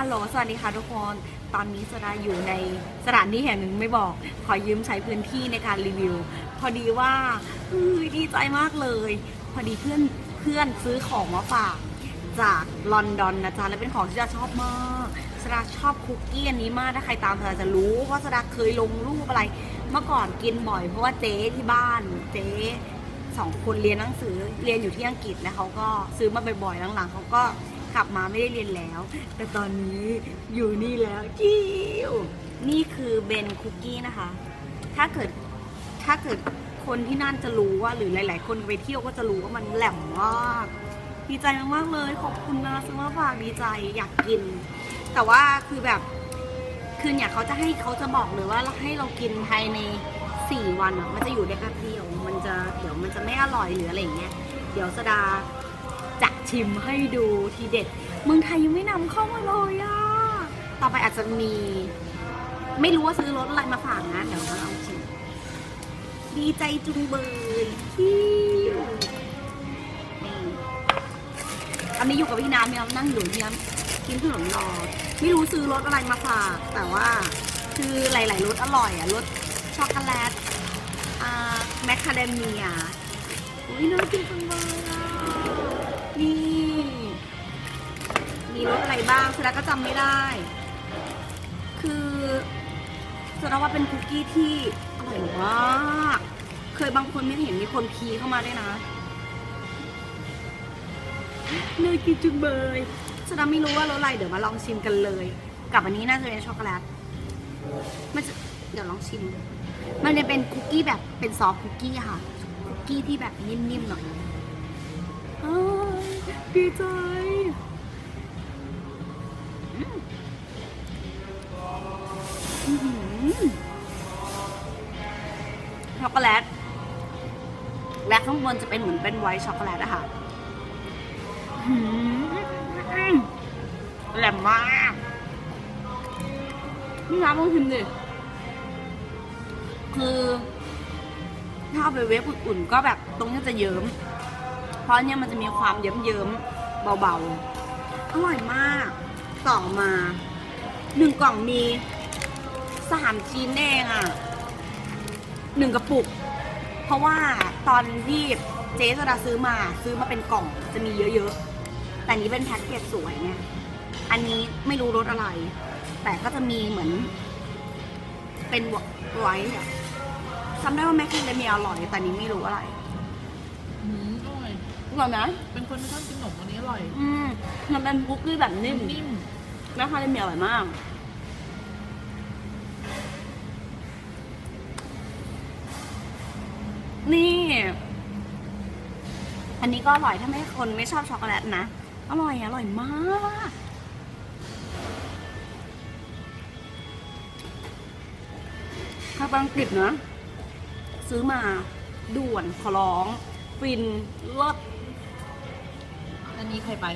ฮัลโหล สวัสดีค่ะทุกคน ตอนนี้สดาอยู่ในสถานที่แห่งหนึ่งไม่บอก ขอยืมใช้พื้นที่ในการรีวิว พอดีว่าดีใจมากเลย พอดีเพื่อนเพื่อนซื้อของมาฝากจากลอนดอนนะจ๊ะ และเป็นของที่สดาชอบมากสดาชอบคุกกี้อันนี้มาก ถ้าใครตามสดาจะรู้ว่าสดาเคยลงรูปอะไร เมื่อก่อนกินบ่อยเพราะว่าเจ๊ที่บ้านเจ๊สองคนเรียนหนังสือเรียนอยู่ที่อังกฤษแล้วเขาก็ซื้อมาบ่อยๆหลังๆเขาก็ กลับมาไม่ได้เรียนแล้ว แต่ตอนนี้อยู่นี่แล้วจิวนี่คือเบนคุกกี้นะคะ ถ้าเกิดถ้าเกิดคนที่นั่นจะรู้ว่าหรือหลาย ๆ คนไปเที่ยวก็จะรู้ว่ามันแหลมมากดีใจมากๆเลย ขอบคุณนะซื้อมาฝากดีใจอยากกิน แต่ว่าคือแบบคือเนี่ยเขาจะให้เขาจะบอกเลยว่าให้เรากินภายในสี่วันอะมันจะอยู่ได้แป๊บเดียวมันจะเดี๋ยวมันจะไม่อร่อยหรืออะไรอย่างเงี้ยเดี๋ยวสดา ชิมให้ดูทีเด็ด เมืองไทยยังไม่นำเข้ามาเลยอะ ต่อไปอาจจะมี ไม่รู้ว่าซื้อรสอะไรมาฝากนะ เดี๋ยวเราลองชิม ดีใจจุงเบยคิวนี่อันนี้อยู่กับพี่น้ำพี่น้ำนั่งอยู่พี่น้ำกินขนมรอ ไม่รู้ซื้อรสอะไรมาฝาก แต่ว่าคือหลาย ๆรสอร่อยอะรสช็อกโกแลตอ่าแมคคาเดเมียอุ้ยน่ากินจังเลยอะนี่ อะไรบ้างสุดาก็จำไม่ได้ คือสุดาว่าเป็นคุกกี้ที่อร่อยมาก เคยบางคนไม่เห็นมีคนพีเข้ามาด้วยนะน่ากินจังเลยสุดาไม่รู้ว่ารสอะไรเดี๋ยวมาลองชิมกันเลย กับอันนี้น่าจะเป็นช็อกโกแลตมันจะเดี๋ยวลองชิม มันจะเป็นคุกกี้แบบเป็นซอฟต์คุกกี้ค่ะ คุกกี้ที่แบบนิ่มๆหน่อยอดีใจ ช็อกโกแลต และข้างบนจะเป็นเหมือนเป็นไวท์ช็อกโกแลตอะค่ะแหลมมากนี่น้ำลองชิมดิ คือถ้าเอาไปเวฟอุ่นๆ ก็แบบตรงนี้จะเยิ้ม เพราะเนี่ยมันจะมีความเยิ้มๆ เบาๆ อร่อยมาก ต่อมาหนึ่งกล่องมี สามชิ้นเองอะ่ะหนึ่งกระปุก เพราะว่าตอนที่เจ๊สดาซื้อมาซื้อมาเป็นกล่องจะมีเยอะๆ แต่อันนี้เป็นแพ็กเกจสวยไงอันนี้ไม่รู้รสอะไร แต่ก็จะมีเหมือน เป็นไว้อะจำได้ว่าแมคคาเดเมียอร่อย แต่นี้ไม่รู้อะไรอืมอร่อยอร่อยนะเป็นคนที่ชอบกินขนมอันนี้อร่อย อืมมันเป็นคุกกี้แบบนิ่มนิ่มแมคคาเดเมียอร่อยมาก อันนี้ก็อร่อยถ้าไม่คนไม่ชอบช็อกโกแลตนะ อร่อยอร่อยมากถ้าบางกฤษนะซื้อมาด่วนขอร้อง ฟินเลิศอันนี้ใครไป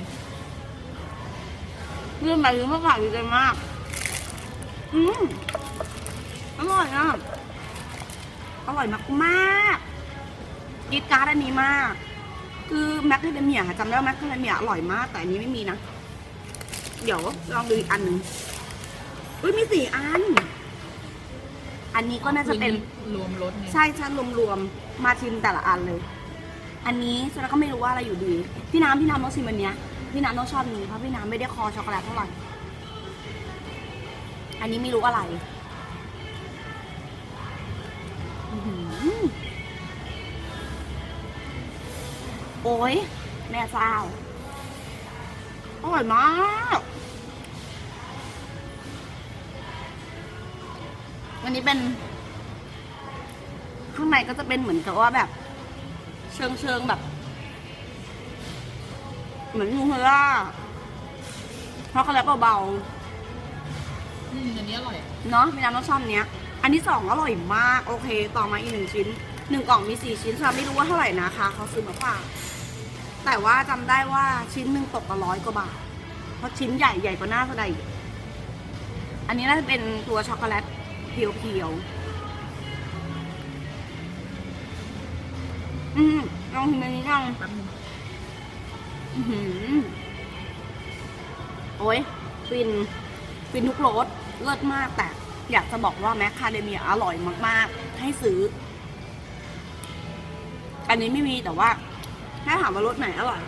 เรื่องแบบนี้มากค่ะดีใจมาก อืมอร่อยอะ อร่อยมากมากๆกรีดการ์ดอันนี้มาก คือแมคคาเดเมียจำได้ว่าแมคคาเดเมียอร่อยมาก แต่อันนี้ไม่มีนะ เดี๋ยวลองดูอีกอันหนึ่งอุ้ยมีสี่อัน อันนี้ก็น่าจะเป็นรวมรสไงใช่ใช่รวมๆมาชิมแต่ละอันเลย อันนี้ฉันก็ไม่รู้ว่าอะไรอยู่ดี พี่น้ำพี่น้ำต้องชิมอันเนี้ยพี่น้ำต้องชอบนี้เพราะพี่น้ำไม่ได้คอช็อกโกแลตเท่าไหร่อันนี้ไม่รู้อะไร อื้ โอ้ยแม่เจ้าอร่อยมากอันนี้เป็น ข้างในก็จะเป็นเหมือนกับว่าแบบ เชิงเชิงๆแบบ เหมือนนูเทลล่าช็อกโกแลตเบาอืมอันนี้อร่อยๆเนาะพี่น้ำต้องชอบเนี้ย อันที่สองอร่อยมาก โอเค ต่อมาอีกหนึ่งชิ้น หนึ่งกล่องมีสี่ชิ้นฉันไม่รู้ว่าเท่าไหร่นะคะเขาซื้อมาฝากแต่ว่าจำได้ว่าชิ้นหนึ่งตกละร้อยกว่าบาท เพราะชิ้นใหญ่ใหญ่กว่าหน้าเท่าใดอีกอันนี้น่าจะเป็นตัวช็อกโกแลตเพียวๆอืมลองชิมอันนี้ยังแป๊บนึงอื้อหือโอ้ยฟินฟินทุกรสเลิศมากแต่อยากจะบอกว่าแมคคาเดเมียอร่อยมาก ๆ ให้ซื้อ อันนี้ไม่มีแต่ว่า ถ้าถามว่ารสไหนอร่อย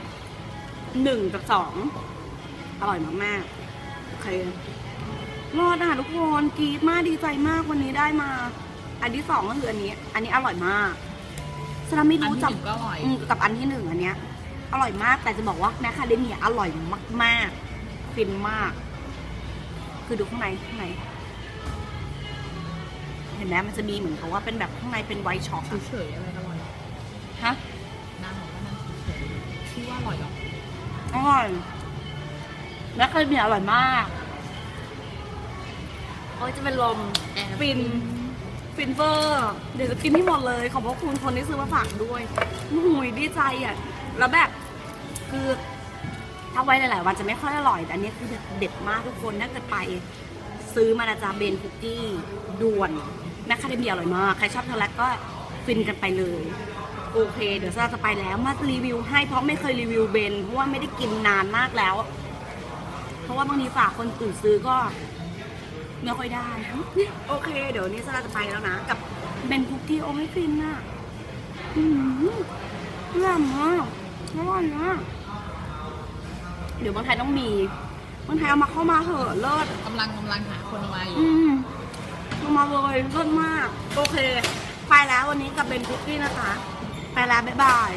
หนึ่งกับสองอร่อยมากๆโอเครอดอะทุกคนกรีดมากดีใจมากวันนี้ได้มา อันที่สองก็คืออันนี้ อันนี้อร่อยมากสำหรับไม่อันรู้ที่จัหกนึ่งก็อร่อยอืมกับอันที่หนึ่งอันเนี้ย อร่อยมากแต่จะบอกว่าแมคคาเดเมียอร่อยมากๆฟินมาก คือดูข้างในข้างในเห็นไหมมันจะมีเหมือนกับว่าเป็นแบบข้างในเป็นไวท์ช็อกอะเฉยๆอะไรอร่อย ฮะน้ำของก็นั่งเฉยๆที่ว่าอร่อยหรออร่อยแมคคาเดเมียอร่อยมาก โอ้ยจะเป็นลม แอบฟิน ฟินเฟอร์ เดี๋ยวจะกินให้หมดเลย ขอบพระคุณคนที่ซื้อมาฝากด้วยหุยดีใจอะ แล้วแบบ คือถ้าไว้หลายๆวันจะไม่ค่อยอร่อย แต่อันนี้คือเด็ดมากทุกคนถ้าเกิดไป ซื้อมานะจ๊ะเบนคุกกี้ด่วนแมคคาเดเมียอร่อยมาก ใครชอบช็อกโกแลตก็ฟินกันไปเลย โอเค เดี๋ยวเราจะไปแล้วมารีวิวให้เพราะไม่เคยรีวิวเบนเพราะว่าไม่ได้กินนานมากแล้ว เพราะว่าบางทีฝากคนอื่นซื้อก็ไม่ค่อยได้โอเค เดี๋ยวนี้ซาร่าจะไปแล้วนะกับเบนคุกกี้โอ้ยฟินอะอืมอร่อยมากอร่อยมากเดี๋ยวบางไทยต้องมีบางไทยเอามาเข้ามาเถอะเลิศกำลังกำลังหาคนเอามาอยู่อืมลงมาเลยเลิศมาก โอเค ไปแล้ววันนี้กับเบนคุกกี้นะคะ ไปแล้วบ๊ายบาย